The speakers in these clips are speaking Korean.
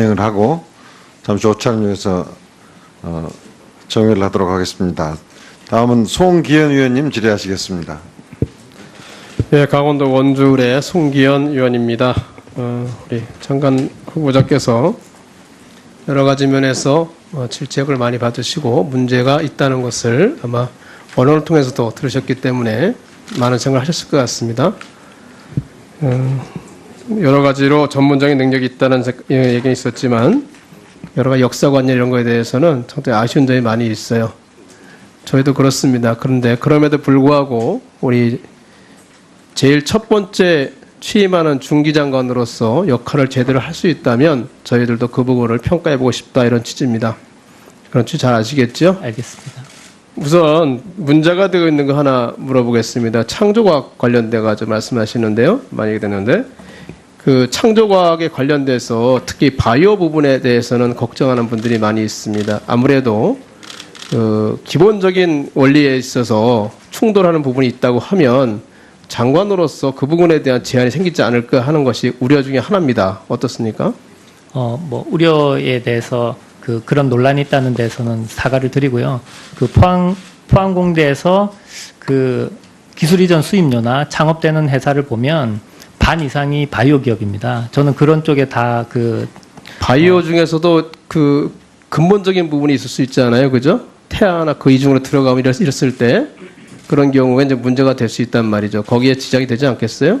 진행을 하고 잠시 오차를 위해서 어, 정회를 하도록 하겠습니다. 다음은 송기현 의원님 질의하시겠습니다. 예, 강원도 원주의 송기현 의원입니다. 어, 우리 장관 후보자께서 여러 가지 면에서 어, 질책을 많이 받으시고 문제가 있다는 것을 아마 언론을 통해서도 들으셨기 때문에 많은 생각을 하셨을 것 같습니다. 음, 여러 가지로 전문적인 능력이 있다는 세- 예, 얘기는 있었지만 여러 가지 역사관념 이런 거에 대해서는 상당히 아쉬운 점이 많이 있어요. 저희도 그렇습니다. 그런데 그럼에도 불구하고 우리 제일 첫 번째 취임하는 중기장관으로서 역할을 제대로 할 수 있다면 저희들도 그 부분을 평가해보고 싶다 이런 취지입니다. 그런 취지 잘 아시겠죠? 알겠습니다. 우선 문제가 되고 있는 거 하나 물어보겠습니다. 창조과학 관련돼 가지고 말씀하시는데요. 많이 되는데 그 창조과학에 관련돼서 특히 바이오 부분에 대해서는 걱정하는 분들이 많이 있습니다. 아무래도 그 기본적인 원리에 있어서 충돌하는 부분이 있다고 하면 장관으로서 그 부분에 대한 제한이 생기지 않을까 하는 것이 우려 중에 하나입니다. 어떻습니까? 어, 뭐 우려에 대해서 그 그런 논란이 있다는 데서는 사과를 드리고요. 그 포항 포항공대에서 그 기술 이전 수입료나 창업되는 회사를 보면 반 이상이 바이오 기업입니다. 저는 그런 쪽에 다 그 바이오 중에서도 그 근본적인 부분이 있을 수 있잖아요. 그죠? 태아나 그 이중으로 들어가면 이랬- 이랬을 때 그런 경우에 이제 문제가 될 수 있단 말이죠. 거기에 지장이 되지 않겠어요?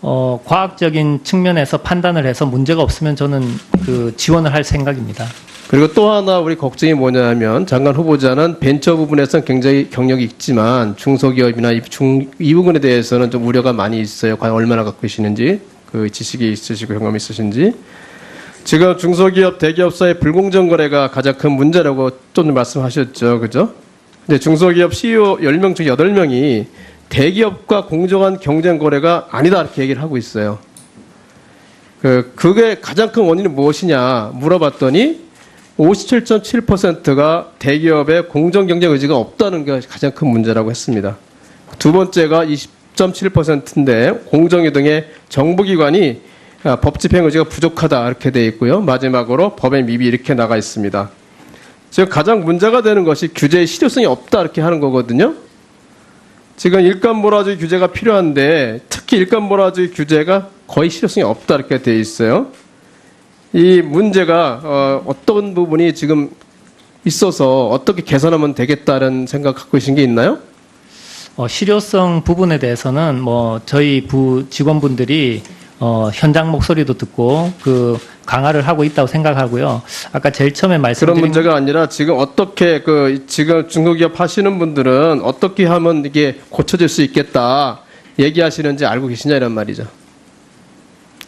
어, 과학적인 측면에서 판단을 해서 문제가 없으면 저는 그 지원을 할 생각입니다. 그리고 또 하나 우리 걱정이 뭐냐면 장관 후보자는 벤처 부분에서는 굉장히 경력이 있지만 중소기업이나 이, 부분에 대해서는 좀 우려가 많이 있어요. 과연 얼마나 갖고 계시는지 그 지식이 있으시고 경험이 있으신지 지금 중소기업 대기업 사이 불공정 거래가 가장 큰 문제라고 좀 말씀하셨죠. 그죠? 근데 중소기업 CEO 10명 중 8명이 대기업과 공정한 경쟁 거래가 아니다 이렇게 얘기를 하고 있어요. 그 그게 가장 큰 원인은 무엇이냐 물어봤더니 57.7%가 대기업의 공정 경쟁 의지가 없다는 게 가장 큰 문제라고 했습니다. 두 번째가 20.7%인데 공정위 등의 정부기관이 아, 법 집행 의지가 부족하다 이렇게 돼 있고요. 마지막으로 법의 미비 이렇게 나가 있습니다. 지금 가장 문제가 되는 것이 규제의 실효성이 없다 이렇게 하는 거거든요. 지금 일감 몰아주기 규제가 필요한데 특히 일감 몰아주기 규제가 거의 실효성이 없다 이렇게 돼 있어요. 이 문제가 어, 어떤 부분이 지금 있어서 어떻게 개선하면 되겠다는 생각 갖고 계신 게 있나요? 어, 실효성 부분에 대해서는 뭐 저희 부 직원분들이 어, 현장 목소리도 듣고 그 강화를 하고 있다고 생각하고요. 아까 제일 처음에 그런 말씀드린 문제가 아니라 지금 어떻게 그 지금 중소기업 하시는 분들은 어떻게 하면 이게 고쳐질 수 있겠다 얘기하시는지 알고 계시냐 이런 말이죠.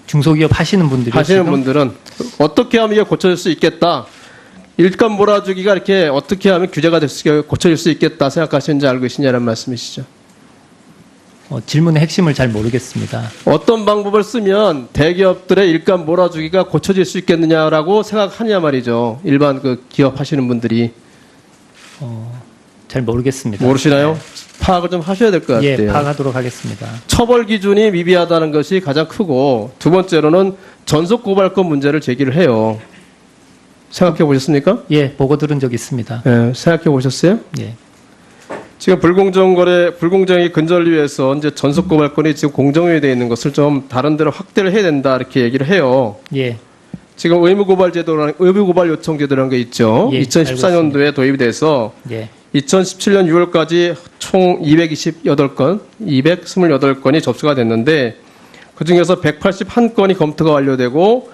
중소기업 하시는 분들이 하시는 지금 분들은 어떻게 하면 이게 고쳐질 수 있겠다. 일감 몰아주기가 이렇게 어떻게 하면 규제가 될 수, 고쳐질 수 있겠다 생각하시는지 알고 계시냐는 말씀이시죠. 어, 질문의 핵심을 잘 모르겠습니다. 어떤 방법을 쓰면 대기업들의 일감 몰아주기가 고쳐질 수 있겠느냐라고 생각하냐 말이죠. 일반 그 기업 하시는 분들이 잘 모르겠습니다. 모르시나요? 파악을 좀 하셔야 될것 같아요. 예, 파악하도록 하겠습니다. 처벌 기준이 미비하다는 것이 가장 크고 두 번째로는 전속 고발권 문제를 제기를 해요. 생각해 보셨습니까? 예, 보고 들은 적 있습니다. 예, 생각해 보셨어요? 예. 지금 불공정 거래, 불공정이 근절을 위해서 이제 전속 고발권이 지금 공정위에 되어 있는 것을 좀 다른 데로 확대를 해야 된다 이렇게 얘기를 해요. 예. 지금 의무 고발 제도라는 의무 고발 요청 제도라는 게 있죠. 예, 2014년도에 도입이 돼서 예. 2017년 6월까지 총 228건, 228건이 접수가 됐는데 그 중에서 181건이 검토가 완료되고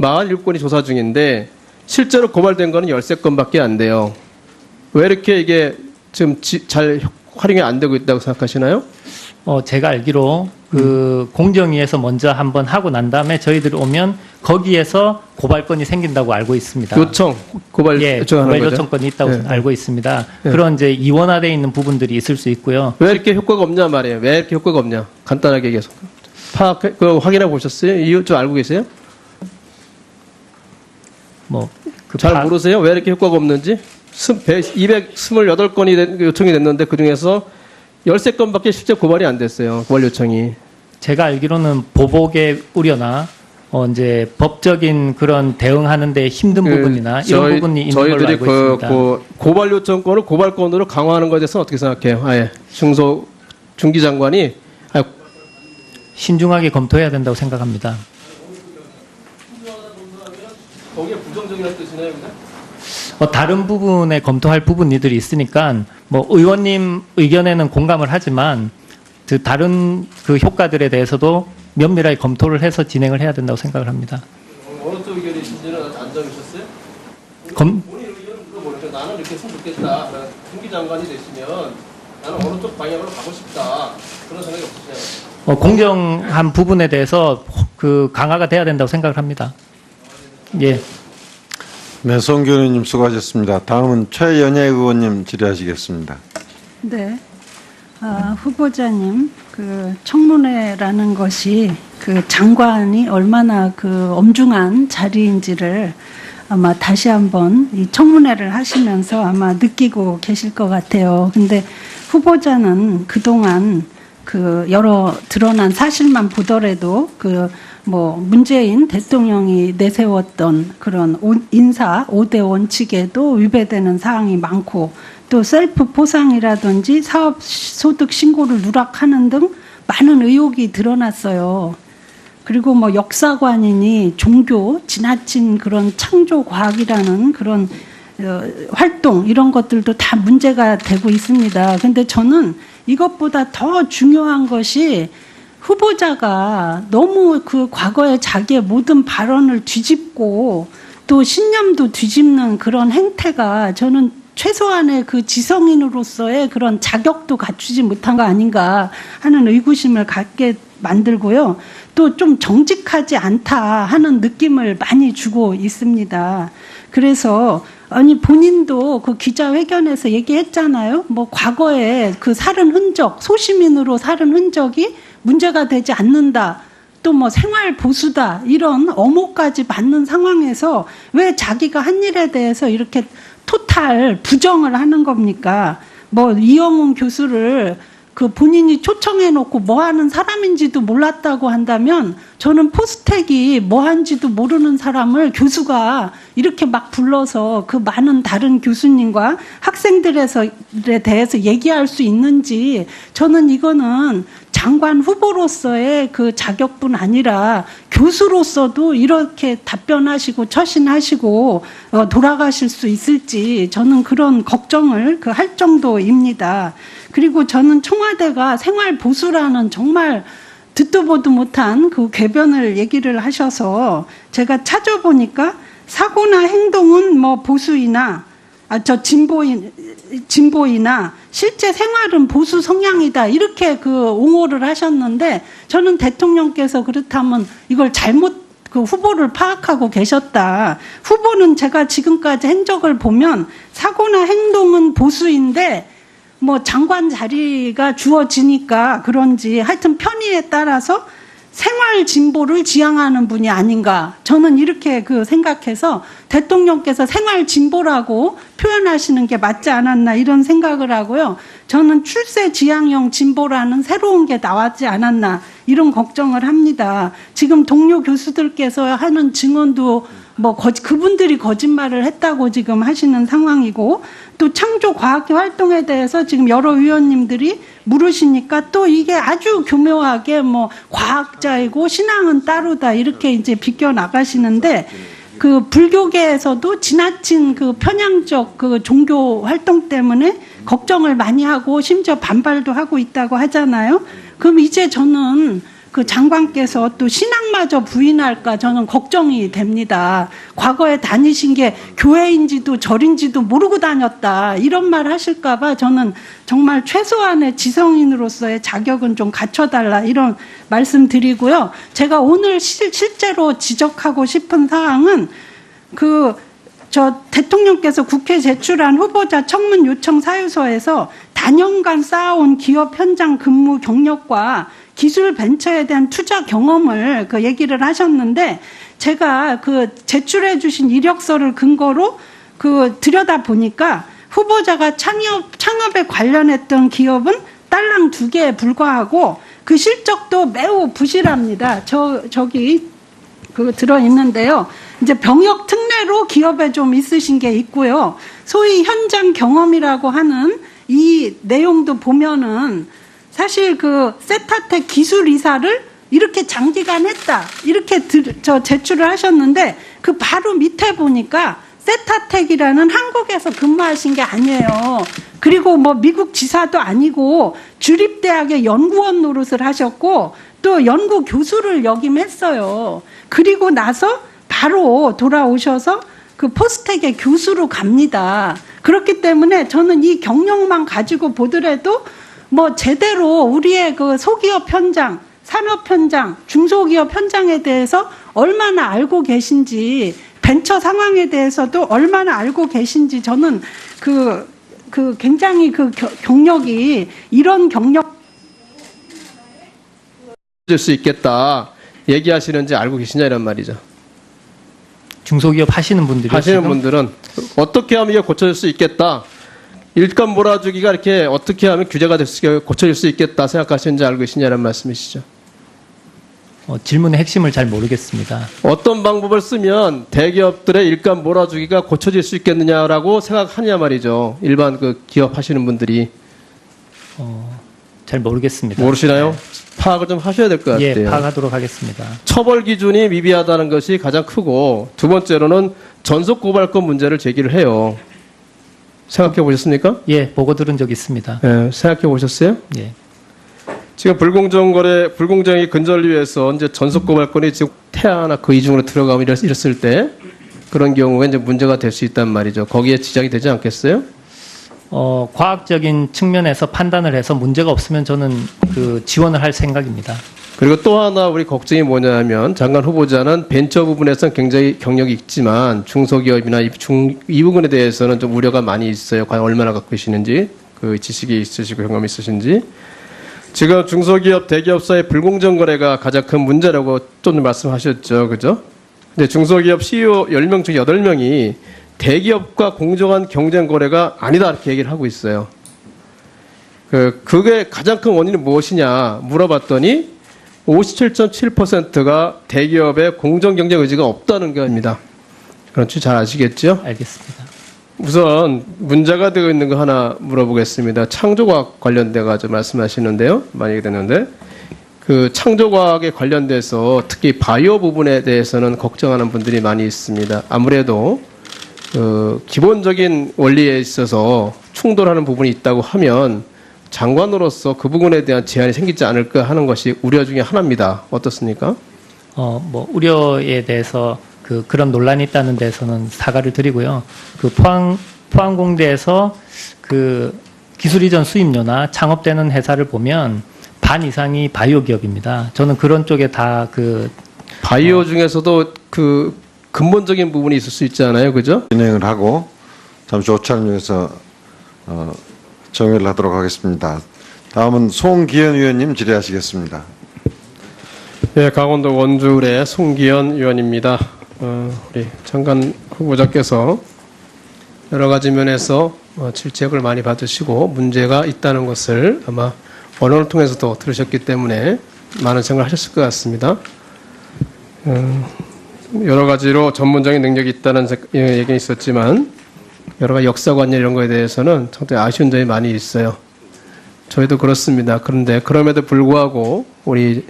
47건이 조사 중인데 실제로 고발된 거는 13건밖에 안 돼요. 왜 이렇게 이게 지금 지- 잘 활용이 안 되고 있다고 생각하시나요? 어, 제가 알기로 그 공정위에서 먼저 한번 하고 난 다음에 저희들이 오면 거기에서 고발건이 생긴다고 알고 있습니다. 요청 고발 예, 요청하는 고발 거죠. 요청건이 있다고 예. 알고 있습니다. 예. 그런 이제 이원화되어 있는 부분들이 있을 수 있고요. 왜 이렇게 효과가 없냐 말이에요. 왜 이렇게 효과가 없냐? 간단하게 얘기해서 파악 그 확인해 보셨어요? 이유 좀 알고 계세요? 뭐그 잘 모르세요? 왜 이렇게 효과가 없는지? 228건이 요청이 됐는데 그 중에서 13건밖에 실제 고발이 안 됐어요. 고발 요청이. 제가 알기로는 보복의 우려나 어 이제 법적인 그런 대응하는데 힘든 부분이나 이런 저희- 부분이 있는 걸로 저희들이 알고 그, 있습니다. 그 고발 요청권을 고발권으로 강화하는 것에 대해서 어떻게 생각해요? 아예 중소 중기 장관이 아, 신중하게 검토해야 된다고 생각합니다. 거기에 부정적이라는 뜻이네요, 근데? 어, 다른 부분에 검토할 부분이들이 있으니까 뭐 의원님 의견에는 공감을 하지만 그 다른 그 효과들에 대해서도 면밀하게 검토를 해서 진행을 해야 된다고 생각을 합니다. 어느 쪽 의견이신지는 안 정하셨어요? 검, 본인 의견은 물어보니까 나는 이렇게 했으면 좋겠다. 중기 장관이 되시면 나는 어느 쪽 방향으로 가고 싶다. 그런 생각이 없으시나요? 어, 공정한 부분에 대해서 그 강화가 돼야 된다고 생각을 합니다. 예. 네, 의원님 수고하셨습니다. 다음은 최연애 의원님 질의하시겠습니다. 네. 아, 후보자님, 그 청문회라는 것이 그 장관이 얼마나 그 엄중한 자리인지를 아마 다시 한번 이 청문회를 하시면서 아마 느끼고 계실 것 같아요. 근데 후보자는 그동안 그 여러 드러난 사실만 보더라도 그 뭐 문재인 대통령이 내세웠던 그런 오- 인사 5대 원칙에도 위배되는 사항이 많고 또 셀프 포상이라든지 사업 소득 신고를 누락하는 등 많은 의혹이 드러났어요. 그리고 뭐 역사관이니 종교, 지나친 그런 창조 과학이라는 그런 어, 활동 이런 것들도 다 문제가 되고 있습니다. 근데 저는 이것보다 더 중요한 것이 후보자가 너무 그 과거에 자기의 모든 발언을 뒤집고 또 신념도 뒤집는 그런 행태가 저는 최소한의 그 지성인으로서의 그런 자격도 갖추지 못한 거 아닌가 하는 의구심을 갖게 만들고요. 또 좀 정직하지 않다 하는 느낌을 많이 주고 있습니다. 그래서 아니 본인도 그 기자회견에서 얘기했잖아요. 뭐 과거에 그 살은 흔적, 소시민으로 살은 흔적이 문제가 되지 않는다. 또 뭐 생활 보수다 이런 어모까지 받는 상황에서 왜 자기가 한 일에 대해서 이렇게 토탈 부정을 하는 겁니까? 뭐 이영훈 교수를 그 본인이 초청해 놓고 뭐 하는 사람인지도 몰랐다고 한다면 저는 포스텍이 뭐 한지도 모르는 사람을 교수가 이렇게 막 불러서 그 많은 다른 교수님과 학생들에 대해서 얘기할 수 있는지 저는 이거는 장관 후보로서의 그 자격뿐 아니라 교수로서도 이렇게 답변하시고 처신하시고 어, 돌아가실 수 있을지 저는 그런 걱정을 그 할 정도입니다. 그리고 저는 청와대가 생활 보수라는 정말 듣도 보도 못한 그 궤변을 얘기를 하셔서 제가 찾아보니까 사고나 행동은 뭐 보수이나 아, 저 진보인, 진보이나 실제 생활은 보수 성향이다. 이렇게 그 옹호를 하셨는데 저는 대통령께서 그렇다면 이걸 잘못 그 후보를 파악하고 계셨다. 후보는 제가 지금까지 행적을 보면 사고나 행동은 보수인데 뭐 장관 자리가 주어지니까 그런지 하여튼 편의에 따라서 생활 진보를 지향하는 분이 아닌가. 저는 이렇게 그 생각해서 대통령께서 생활 진보라고 표현하시는 게 맞지 않았나 이런 생각을 하고요. 저는 출세 지향형 진보라는 새로운 게 나왔지 않았나 이런 걱정을 합니다. 지금 동료 교수들께서 하는 증언도 뭐 거짓, 그분들이 거짓말을 했다고 지금 하시는 상황이고 또 창조 과학계 활동에 대해서 지금 여러 위원님들이 물으시니까 또 이게 아주 교묘하게 뭐 과학자이고 신앙은 따로다 이렇게 이제 비껴 나가시는데 그 불교계에서도 지나친 그 편향적 그 종교 활동 때문에 걱정을 많이 하고 심지어 반발도 하고 있다고 하잖아요. 그럼 이제 저는 그 장관께서 또 신앙마저 부인할까 저는 걱정이 됩니다. 과거에 다니신 게 교회인지도 절인지도 모르고 다녔다. 이런 말 하실까봐 저는 정말 최소한의 지성인으로서의 자격은 좀 갖춰달라. 이런 말씀 드리고요. 제가 오늘 실, 실제로 지적하고 싶은 사항은 그 저 대통령께서 국회 제출한 후보자 청문 요청 사유서에서 단연간 쌓아온 기업 현장 근무 경력과 기술 벤처에 대한 투자 경험을 그 얘기를 하셨는데 제가 그 제출해 주신 이력서를 근거로 그 들여다 보니까 후보자가 창업 창업에 관련했던 기업은 딸랑 두 개에 불과하고 그 실적도 매우 부실합니다. 저 저기 그 들어 있는데요. 이제 병역 특례로 기업에 좀 있으신 게 있고요. 소위 현장 경험이라고 하는 이 내용도 보면은 사실 그 세타텍 기술 이사를 이렇게 장기간 했다. 이렇게 들, 저 제출을 하셨는데 그 바로 밑에 보니까 세타텍이라는 한국에서 근무하신 게 아니에요. 그리고 뭐 미국 지사도 아니고 주립대학의 연구원 노릇을 하셨고 또 연구 교수를 역임했어요. 그리고 나서 바로 돌아오셔서 그 포스텍의 교수로 갑니다. 그렇기 때문에 저는 이 경력만 가지고 보더라도 뭐 제대로 우리의 그 소기업 현장, 산업 현장, 중소기업 현장에 대해서 얼마나 알고 계신지 벤처 상황에 대해서도 얼마나 알고 계신지 저는 그, 그 굉장히 그 겨- 경력이 이런 경력 줄수 있겠다 얘기하시는지 알고 계시냐 이런 말이죠. 중소기업 하시는 분들이 하시는 지금 분들은 어떻게 하면 이게 고쳐질 수 있겠다. 일감 몰아주기가 이렇게 어떻게 하면 규제가 될 수, 고쳐질 수 있겠다 생각하시는지 알고 계시냐는 말씀이시죠. 어, 질문의 핵심을 잘 모르겠습니다. 어떤 방법을 쓰면 대기업들의 일감 몰아주기가 고쳐질 수 있겠느냐라고 생각하냐 말이죠. 일반 그 기업 하시는 분들이 어, 잘 모르겠습니다. 모르시나요? 파악을 좀 하셔야 될 것 같아요. 예, 파악하도록 하겠습니다. 처벌 기준이 미비하다는 것이 가장 크고 두 번째로는 전속 고발권 문제를 제기를 해요. 생각해 보셨습니까? 예, 보고 들은 적 있습니다. 예, 생각해 보셨어요? 예. 지금 불공정 거래, 불공정이 근절을 위해서 이제 전속 고발권이 지금 태아나 그 이중으로 들어가면 이랬- 이랬을 때 그런 경우가 이제 문제가 될 수 있단 말이죠. 거기에 지장이 되지 않겠어요? 어, 과학적인 측면에서 판단을 해서 문제가 없으면 저는 그 지원을 할 생각입니다. 그리고 또 하나 우리 걱정이 뭐냐면 장관 후보자는 벤처 부분에서는 굉장히 경력이 있지만 중소기업이나 이, 중, 이 부분에 대해서는 좀 우려가 많이 있어요. 과연 얼마나 갖고 계시는지 그 지식이 있으시고 경험이 있으신지. 지금 중소기업 대기업 사이 불공정 거래가 가장 큰 문제라고 좀 말씀하셨죠. 그죠? 근데 중소기업 CEO 10명 중 8명이 대기업과 공정한 경쟁 거래가 아니다 이렇게 얘기를 하고 있어요. 그 그게 가장 큰 원인이 무엇이냐 물어봤더니 57.7%가 대기업의 공정 경쟁 의지가 없다는 겁니다. 그렇지 잘 아시겠죠? 알겠습니다. 우선 문제가 되고 있는 거 하나 물어보겠습니다. 창조과학 관련돼 가지고 말씀하시는데요. 많이 됐는데 그 창조과학에 관련돼서 특히 바이오 부분에 대해서는 걱정하는 분들이 많이 있습니다. 아무래도 그 기본적인 원리에 있어서 충돌하는 부분이 있다고 하면 장관으로서 그 부분에 대한 제한이 생기지 않을까 하는 것이 우려 중에 하나입니다. 어떻습니까? 어, 뭐 우려에 대해서 그 그런 논란이 있다는 데서는 사과를 드리고요. 그 포항 포항공대에서 그 기술 이전 수입료나 창업되는 회사를 보면 반 이상이 바이오 기업입니다. 저는 그런 쪽에 다 그 바이오 중에서도 그 근본적인 부분이 있을 수 있잖아요. 그죠? 진행을 하고 잠시 오차를 위해서 어, 정회를 하도록 하겠습니다. 다음은 송기현 의원님 질의하시겠습니다. 예, 강원도 원주의 송기현 의원입니다. 어, 우리 장관 후보자께서 여러 가지 면에서 어, 질책을 많이 받으시고 문제가 있다는 것을 아마 언론을 통해서도 들으셨기 때문에 많은 생각을 하셨을 것 같습니다. 어, 여러 가지로 전문적인 능력이 있다는 세- 예, 얘기가 있었지만 여러 가지 역사관 이런 거에 대해서는 상당히 아쉬운 점이 많이 있어요. 저희도 그렇습니다. 그런데 그럼에도 불구하고 우리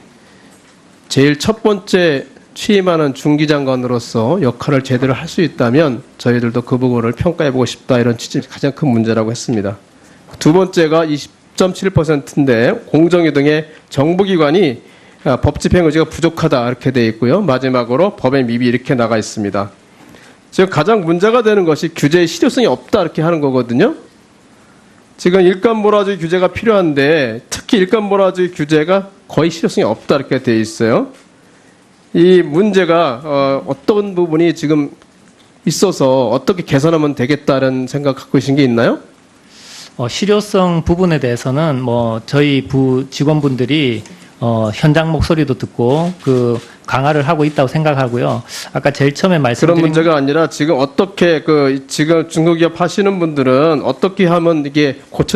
제일 첫 번째 취임하는 중기장관으로서 역할을 제대로 할 수 있다면 저희들도 그 부분을 평가해보고 싶다 이런 취지이 가장 큰 문제라고 했습니다. 두 번째가 20.7%인데 공정위 등의 정부기관이 아, 법 집행 의지가 부족하다 이렇게 돼 있고요. 마지막으로 법의 미비 이렇게 나가 있습니다. 지금 가장 문제가 되는 것이 규제의 실효성이 없다 이렇게 하는 거거든요. 지금 일감 몰아주기 규제가 필요한데 특히 일감 몰아주기 규제가 거의 실효성이 없다 이렇게 돼 있어요. 이 문제가 어, 어떤 부분이 지금 있어서 어떻게 개선하면 되겠다는 생각 갖고 계신 게 있나요? 어, 실효성 부분에 대해서는 뭐 저희 부 직원분들이 어, 현장 목소리도 듣고 그 강화를 하고 있다고 생각하고요. 아까 제일 처음에 그런 말씀드린 문제가 아니라 지금 어떻게 그 지금 중소기업 하시는 분들은 어떻게 하면 이게 고쳐